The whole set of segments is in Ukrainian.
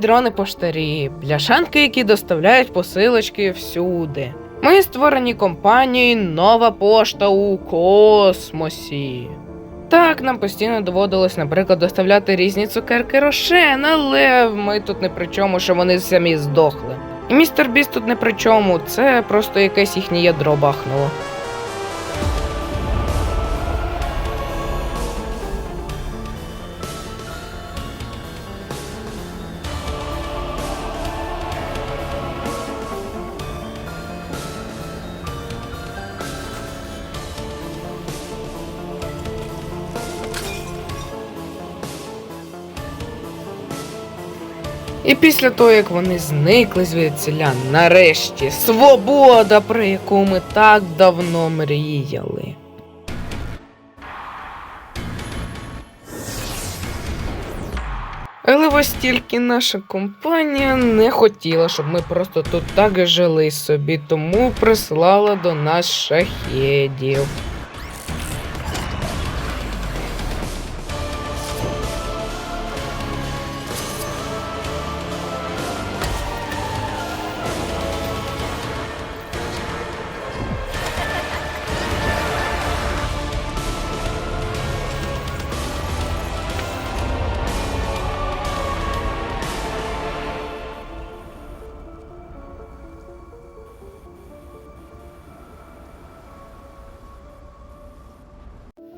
дрони поштарі, бляшанки, які доставляють посилочки всюди. Ми створені компанією Нова пошта у космосі. Так, нам постійно доводилось, наприклад, доставляти різні цукерки Рошен, але ми тут не при чому, що вони самі здохли. І містер Біс тут не при чому, це просто якесь їхнє ядро бахнуло. І після того, як вони зникли звідсіля, нарешті свобода, про яку ми так давно мріяли. Але ось тільки наша компанія не хотіла, щоб ми просто тут так жили собі, тому прислала до нас шахедів.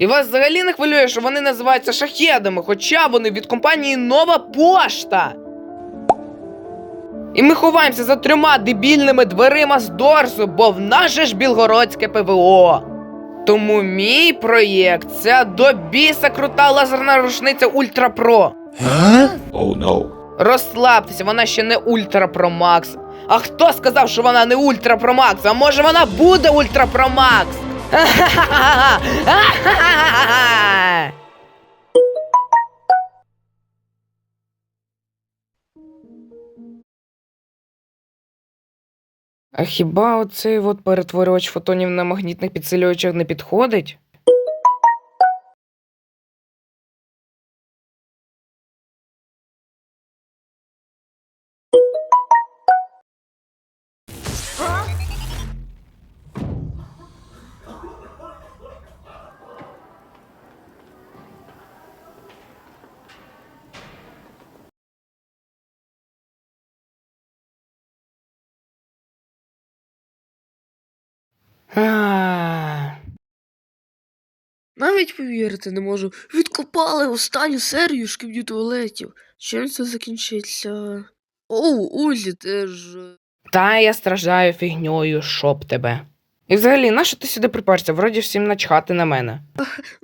І вас взагалі не хвилює, що вони називаються шахедами, хоча вони від компанії Нова Пошта. І ми ховаємося за трьома дебільними дверима з Дорсу, бо в нас же ж білгородське ПВО. Тому мій проєкт це до біса крута лазерна рушниця Ультра Про. Oh no. Розслабтеся, вона ще не Ультра Про Макс. А хто сказав, що вона не Ультра Про Макс? А може вона буде Ультра Про Макс? А хіба оцей от перетворювач фотонів на магнітних підсилювачах не підходить? Навіть повірити не можу. Відкопали останню серію шкібні туалетів. Чим це закінчиться? Оу, Узі, ти ж. Та я страждаю фігньою, щоб тебе. І взагалі, нащо ти сюди приперся? Вроді всім начхати на мене.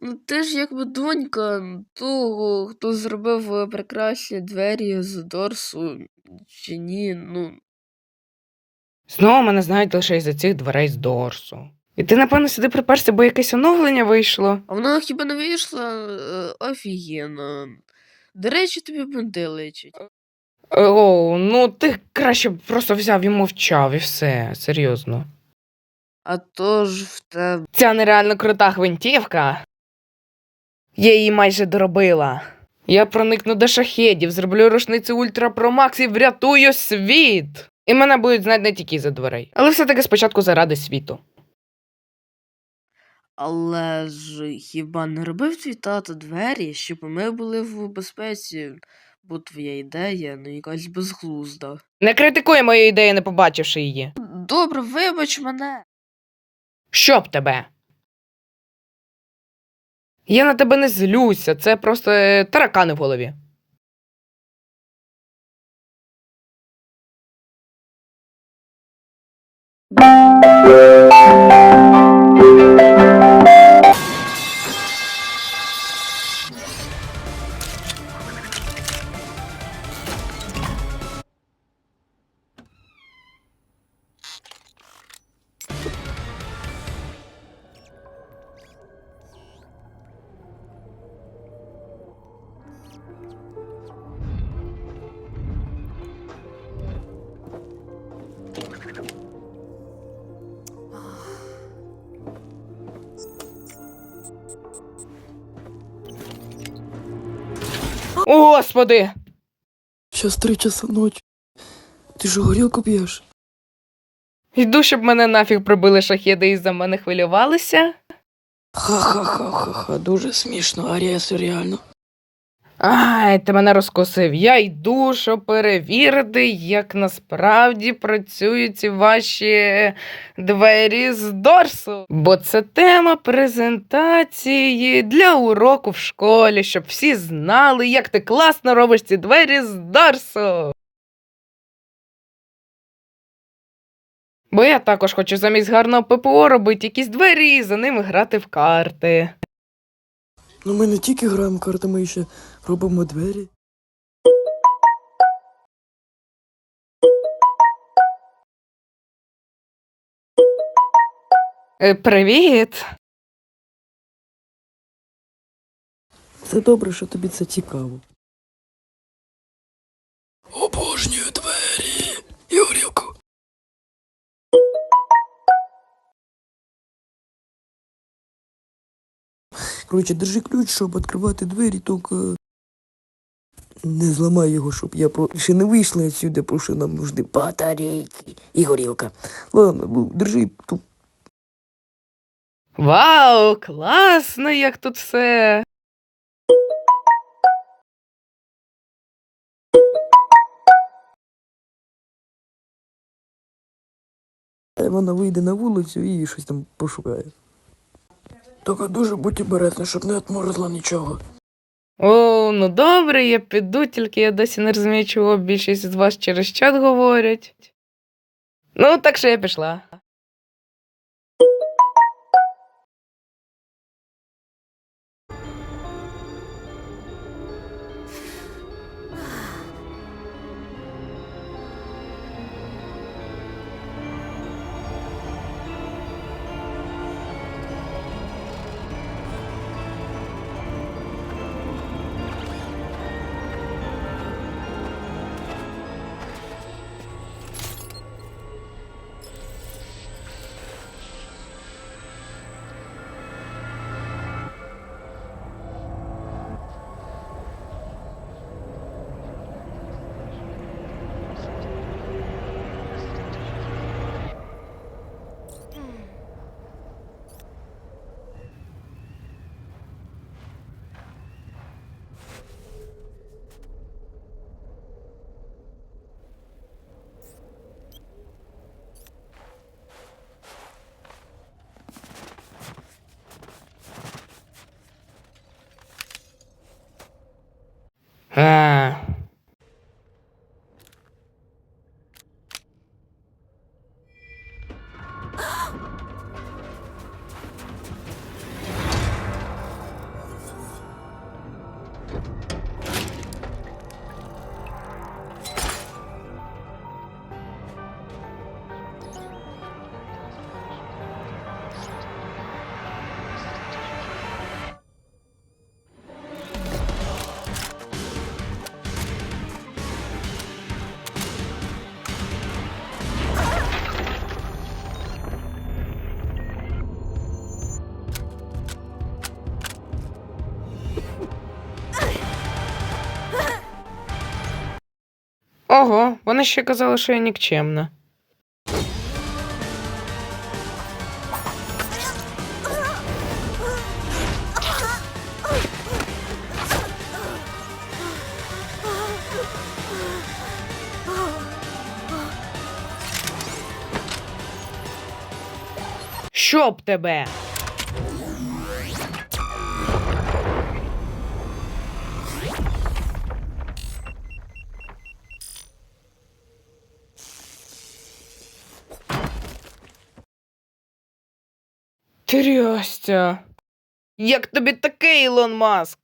Ну ти ж якби донька того, хто зробив е, прекрасні двері з Дорсу. Чи ні, ну. Знову мене знають лише із-за цих дверей з Дорсу. І ти, напевно, сюди приперся, бо якесь оновлення вийшло. А вона хіба не вийшла е, офігенно. До речі, тобі бинти личить. О, ну ти краще б просто взяв і мовчав, і все, серйозно. А то ж в тебе. Ця нереально крута гвинтівка. Я її майже доробила. Я проникну до шахедів, зроблю рушницю Ультра Про Макс і врятую світ. І мене будуть знати не тільки за дверей. Але все-таки спочатку заради світу. Але ж хіба не робив твій тато двері, щоб ми були в безпеці, бо твоя ідея ну якась безглузда. Не критикуй мою ідею, не побачивши її. Добре, вибач мене. Що б тебе? Я на тебе не злюся, це просто е, таракани в голові. Yeah. О, господи! Сейчас три часа ночі. Ти ж горілку п'єш? Йду, щоб мене нафіг пробили шахіди і за мене хвилювалися. Ха-ха-ха-ха-ха, дуже смішно, Арія, реально. Ай, ти мене розкосив. Я йду, щоб перевірити, як насправді працюють ці ваші двері з Дорсу. Бо це тема презентації для уроку в школі, щоб всі знали, як ти класно робиш ці двері з Дорсу. Бо я також хочу замість гарного ППО робити якісь двері і за ними грати в карти. Ну ми не тільки граємо картами, ще робимо двері. Е, Привіт! Це добре, що тобі це цікаво. Коротше, держи ключ, щоб відкривати двері, тільки не зламай його, щоб я про... ще не вийшла відсюди, тому що нам нужны батарейки і горілка. Ладно, держи тут. Вау, класно, як тут все. Вона вийде на вулицю і щось там пошукає. Тільки дуже будь обережна, щоб не отморозла нічого. О, ну добре, я піду, тільки я досі не розумію, чого більшість з вас через чат говорять. Ну, так що я пішла. А. Ого, вони ще казали, що я нікчемна. Щоб тебе. Трястя. Як тобі таке, Ілон Маск?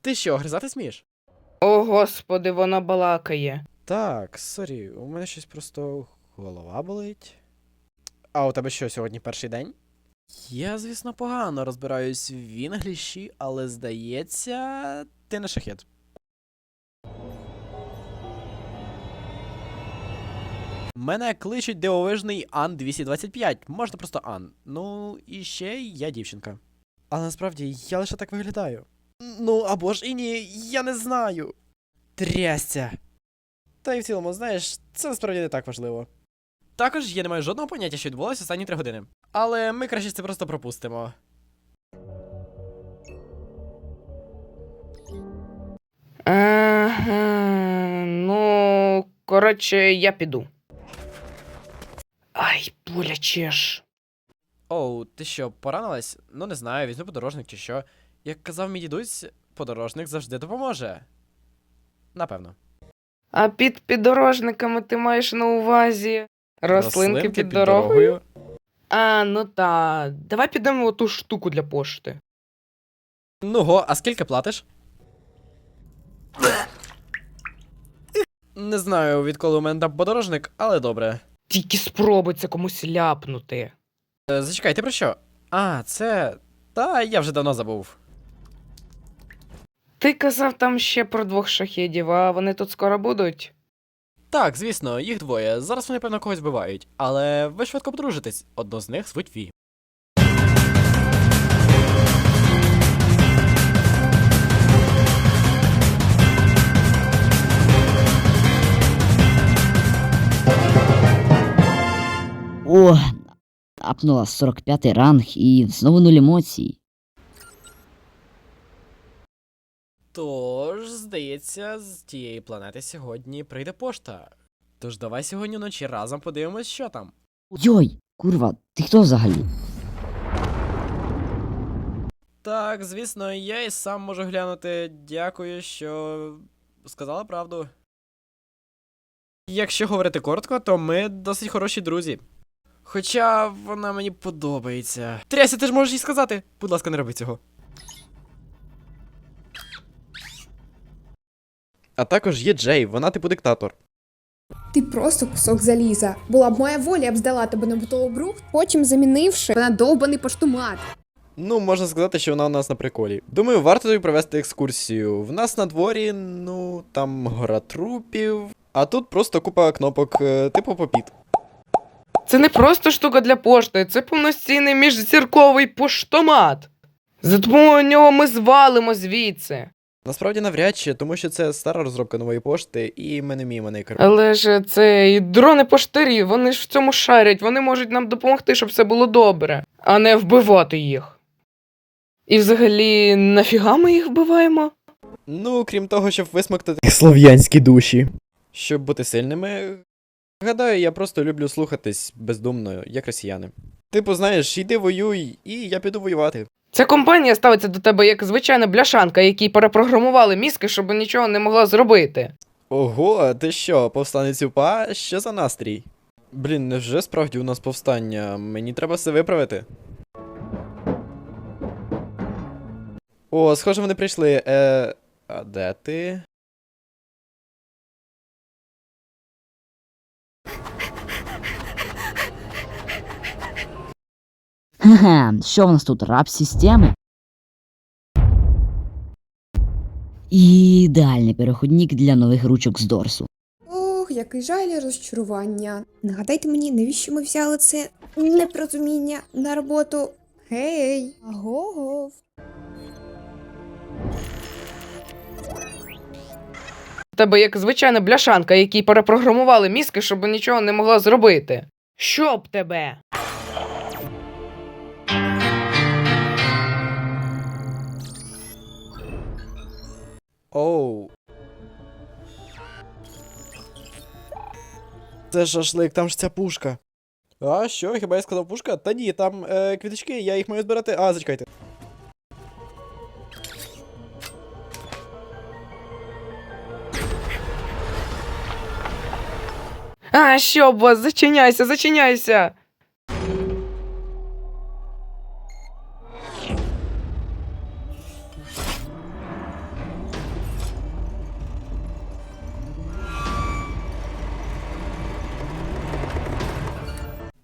Ти що, гризати смієш? О, господи, вона балакає. Так, сорі, у мене щось просто голова болить. А у тебе що, сьогодні перший день? Я, звісно, погано розбираюсь в інгліші, але здається, ти не шахет. Мене кличуть дивовижний Ан 225. Можна просто Ан. Ну і ще я дівчинка. Але насправді я лише так виглядаю. Ну або ж і ні, я не знаю. Трясця. Та й в цілому, знаєш, це насправді не так важливо. Також я не маю жодного поняття, що відбулося останні три години. Але ми краще це просто пропустимо. Ага, ну, коротше, я піду. Ай, боляче ж. Оу, ти що, поранилась? Ну не знаю, візьми подорожник чи що. Як казав мій дідусь, подорожник завжди допоможе. Напевно. А під підорожниками ти маєш на увазі рослинки, під, дорогою? А, ну та. Давай підемо в ту штуку для пошти. Ну го, а скільки платиш? Не знаю, відколи у мене там подорожник, але добре. Тільки спробуй це комусь ляпнути. Е, Зачекай, ти про що? А, це. Та я вже давно забув. Ти казав там ще про двох шахідів, а вони тут скоро будуть. Так, звісно, їх двоє. Зараз вони, певно, когось вбивають. Але ви швидко подружитесь. Одну з них звуть Ві. О, апнула 45-й ранг і знову нуль емоцій. Тож, здається, з тієї планети сьогодні прийде пошта. Тож давай сьогодні вночі разом подивимось, що там. Йой, курва, ти хто взагалі? Так, звісно, я і сам можу глянути. Дякую, що сказала правду. Якщо говорити коротко, то ми досить хороші друзі. Хоча вона мені подобається. Тряся, ти ж можеш їй сказати. Будь ласка, не роби цього. А також є Джей, вона типу диктатор. Ти просто кусок заліза. Була б моя воля, я б здала тебе на бутилобрухт, потім замінивши на довбаний поштомат. Ну, можна сказати, що вона у нас на приколі. Думаю, варто тобі провести екскурсію. В нас на дворі, ну, там гора трупів. А тут просто купа кнопок, е, типу попіт. Це не просто штука для пошти, це повноцінний міжзірковий поштомат. За допомогою нього ми звалимо звідси. Насправді навряд чи, тому що це стара розробка нової пошти, і ми не вміємо нею керувати. Але ж це і дрони поштарі, вони ж в цьому шарять, вони можуть нам допомогти, щоб все було добре, а не вбивати їх. І взагалі, нафіга ми їх вбиваємо? Ну, крім того, щоб висмоктати слов'янські душі. Щоб бути сильними. Гадаю, я просто люблю слухатись бездумно, як росіяни. Типу, знаєш, йди воюй, і я піду воювати. Ця компанія ставиться до тебе як звичайна бляшанка, якій перепрограмували мізки, щоб нічого не могла зробити. Ого, ти що, повстанець УПА? Що за настрій? Блін, невже справді у нас повстання? Мені треба все виправити. О, схоже, вони прийшли. Е. А де ти? Хе-хе, що в нас тут раб системи? Ідеальний переходник для нових ручок з Дорсу. Ох, який жаль і розчарування. Нагадайте мені, навіщо ми взяли це непорозуміння на роботу. Гей, агогов. В тебе як звичайна бляшанка, якій перепрограмували мізки, щоб нічого не могла зробити. Щоб тебе. Оу. Це шашлик, там ж ця пушка. А що, хіба я сказав пушка? Та ні, там е, квіточки, я їх маю збирати. А, зачекайте. А, щоб вас, зачиняйся, зачиняйся.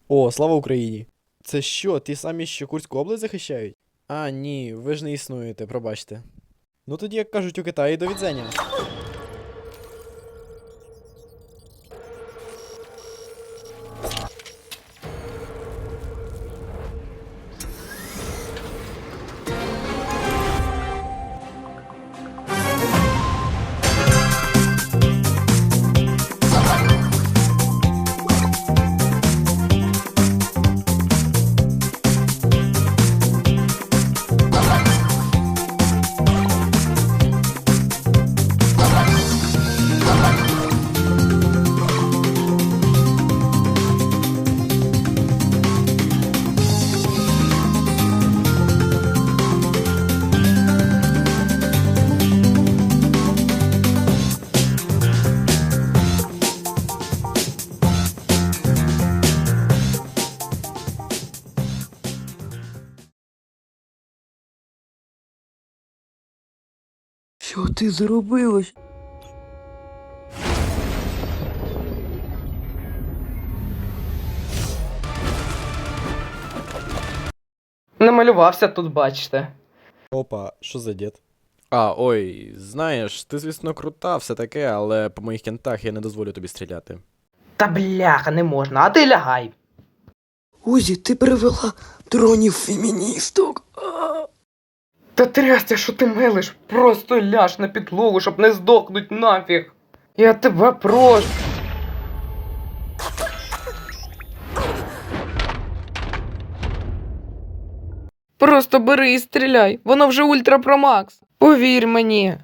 О, слава Україні! Це що, ті самі, що Курську область захищають? А, ні, ви ж не існуєте, пробачте. Ну тоді, як кажуть у Китаї, до відзення. Ти зробила? Намалювався тут, бачите. Опа, що за дід? А, ой, знаєш, ти, звісно, крута, все таке, але по моїх кентах я не дозволю тобі стріляти. Та бляха, не можна, а ти лягай. Узі, ти привела дронів феміністок. Та трясся, що ти мелиш, просто ляж на підлогу, щоб не здохнуть нафіг. Я тебе прошу. Просто бери і стріляй, воно вже ультра про Повір мені.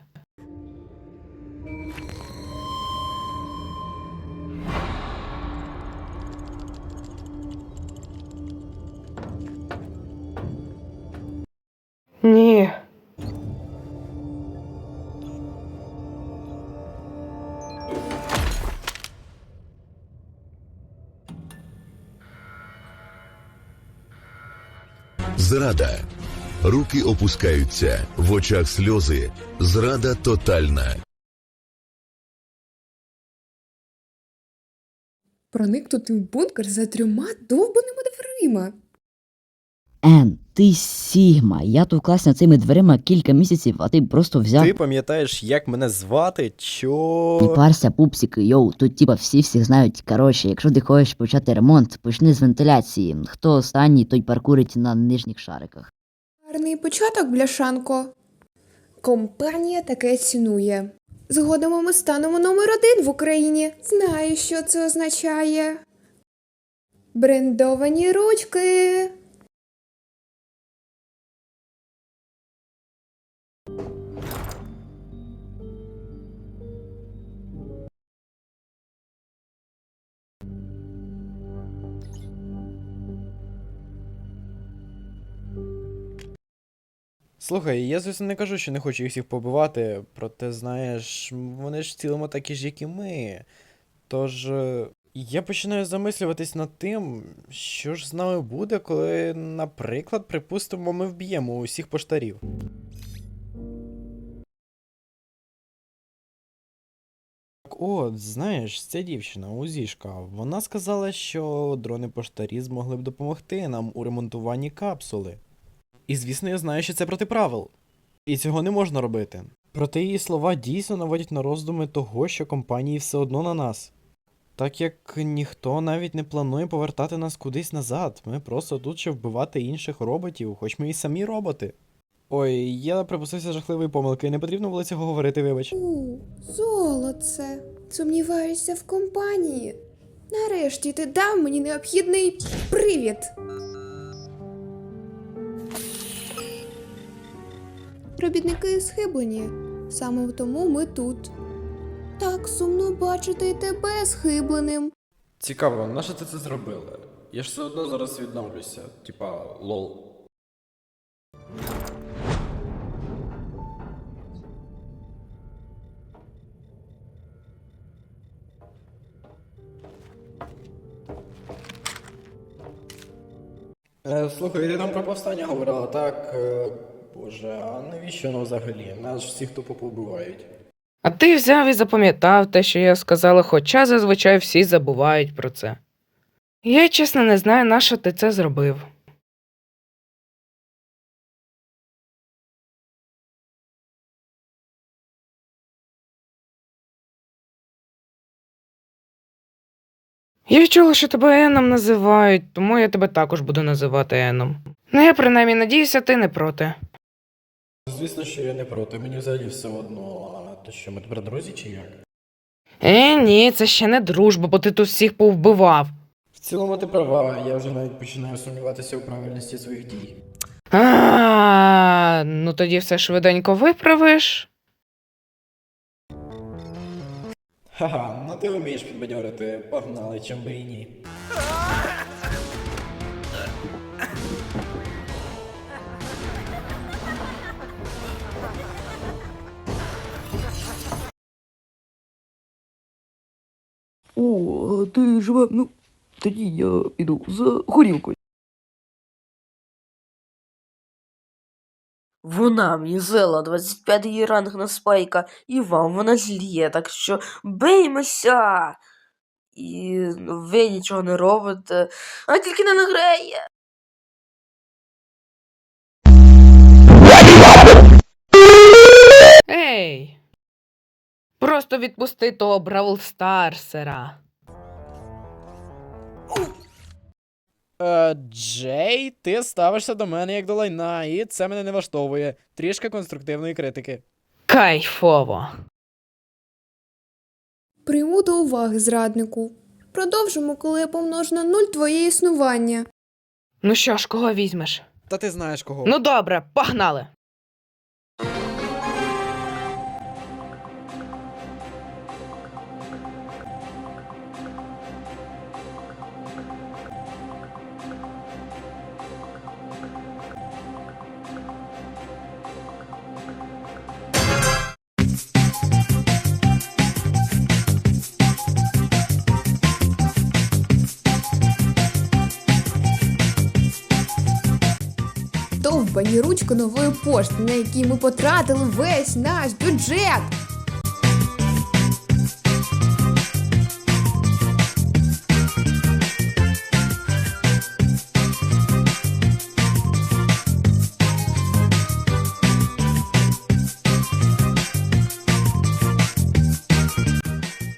Ні. Зрада. Руки опускаються, в очах сльози. Зрада тотальна. Проникнути в бункер за трьома довбаними дверима. Ен, ти Сігма. Я товклась над цими дверима кілька місяців, а ти просто взяв. Ти пам'ятаєш, як мене звати? Не Чо. парся, пупсик, йоу, тут типа всі всіх знають. Коротше, якщо ти хочеш почати ремонт, почни з вентиляції. Хто останній, той паркурить на нижніх шариках. Гарний початок, бляшанко. Компанія таке цінує. Згодом ми станемо номер один в Україні. Знаю, що це означає. Брендовані ручки. Слухай, я звісно не кажу, що не хочу їх всіх побивати, проте, знаєш, вони ж в цілому такі ж, як і ми. Тож. е, Я починаю замислюватись над тим, що ж з нами буде, коли, наприклад, припустимо, ми вб'ємо усіх поштарів. От, знаєш, ця дівчина, Узішка, вона сказала, що дрони поштарі змогли б допомогти нам у ремонтуванні капсули. І звісно, я знаю, що це проти правил. І цього не можна робити. Проте її слова дійсно наводять на роздуми того, що компанії все одно на нас. Так як ніхто навіть не планує повертати нас кудись назад, ми просто тут щоб вбивати інших роботів, хоч ми і самі роботи. Ой, я припустився жахливої помилки, не потрібно було цього говорити, вибач. У, золоце. Сумніваєшся в компанії. Нарешті ти дав мені необхідний привід. Робітники схиблені. Саме тому ми тут. Так сумно бачити й тебе схибленим. Цікаво, на що ти це зробила? Я ж все одно зараз відновлюся, типа лол. Е, слухай, ти там про повстання говорила, так? Е, боже, а навіщо воно взагалі? Нас ж всіх тупо побивають. А ти взяв і запам'ятав те, що я сказала, хоча зазвичай всі забувають про це. Я чесно не знаю, на що ти це зробив. Я чула, що тебе Еном називають, тому я тебе також буду називати Еном. Ну, я принаймні надіюся, ти не проти. Звісно, що я не проти, мені взагалі все одно. А то що, ми тепер друзі чи як? Е, ні, це ще не дружба, бо ти тут всіх повбивав. В цілому ти права, я вже навіть починаю сумніватися у правильності своїх дій. А, ну тоді все швиденько виправиш. Ха-ха, ну ти вмієш підбадьорити, погнали, чим би і ні. А ти жива? Ну, тоді я піду за горілкою. Вона мені взяла 25 ранг на спайка, і вам вона зліє, так що биймося! І ви нічого не робите, а тільки не награє. Ей! Просто відпусти того Бравл Старсера. Е, Джей, ти ставишся до мене як до лайна, і це мене не влаштовує. Трішки конструктивної критики. Кайфово. Прийму до уваги зраднику. Продовжимо, коли я помножу на нуль твоє існування. Ну що ж, кого візьмеш? Та ти знаєш кого. Ну добре, погнали. Довбані ручку нової пошти, на якій ми потратили весь наш бюджет.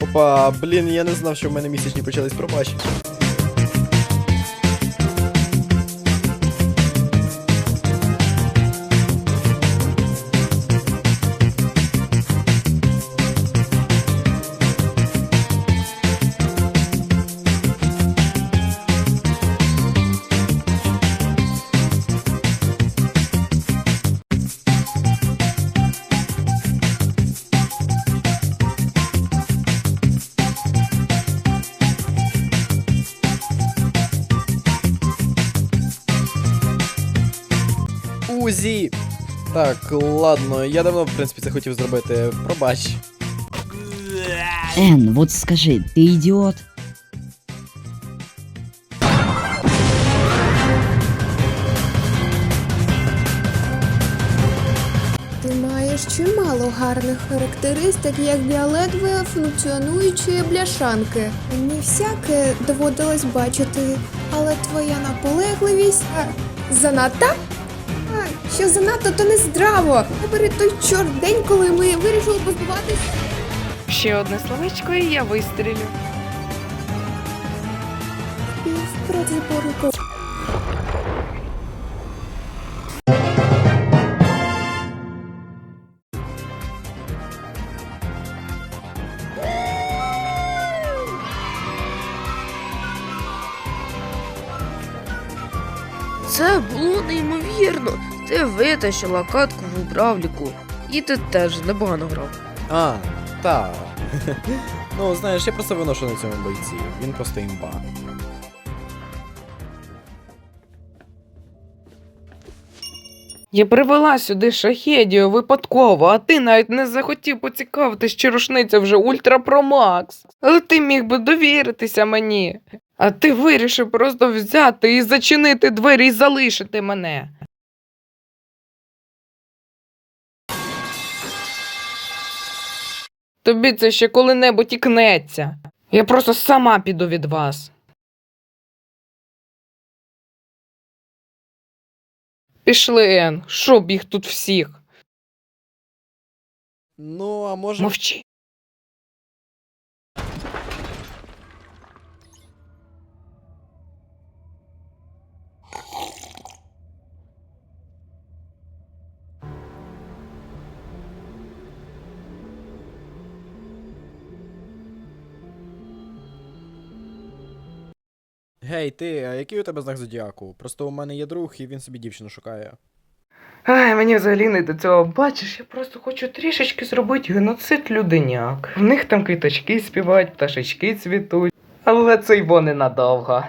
Опа, блін, я не знав, що в мене місячні почались пробач. Так, ладно, я давно, в принципі, це хотів зробити. Пробач. Ен, вот скажи, ты идиот? Ти маєш чимало гарних характеристик, як для ледве функціонуючої бляшанки. Мені всяке доводилось бачити, але твоя наполегливість а, занадто? Що занадто, то не здраво. Бери той чорт день, коли ми вирішили позбуватися. Ще одне словечко, і я вистрілю. Проти поруку. Ти витащила катку в управліку. І ти теж непогано грав. А, та. ну, знаєш, я просто виношу на цьому бойці. Він просто імба. Я привела сюди шахедію випадково, а ти навіть не захотів поцікавитись, чи рушниця вже Ультра Про Макс. Але ти міг би довіритися мені. А ти вирішив просто взяти і зачинити двері і залишити мене. Тобі це ще коли-небудь ікнеться. Я просто сама піду від вас. Пішли, Ен, щоб їх тут всіх. Ну, а може. Мовчи. Гей, ти, а який у тебе знак зодіаку? Просто у мене є друг, і він собі дівчину шукає. Ай, мені взагалі не до цього. Бачиш, я просто хочу трішечки зробити геноцид люденяк. В них там квіточки співають, пташечки цвітуть. Але це й бо ненадовго.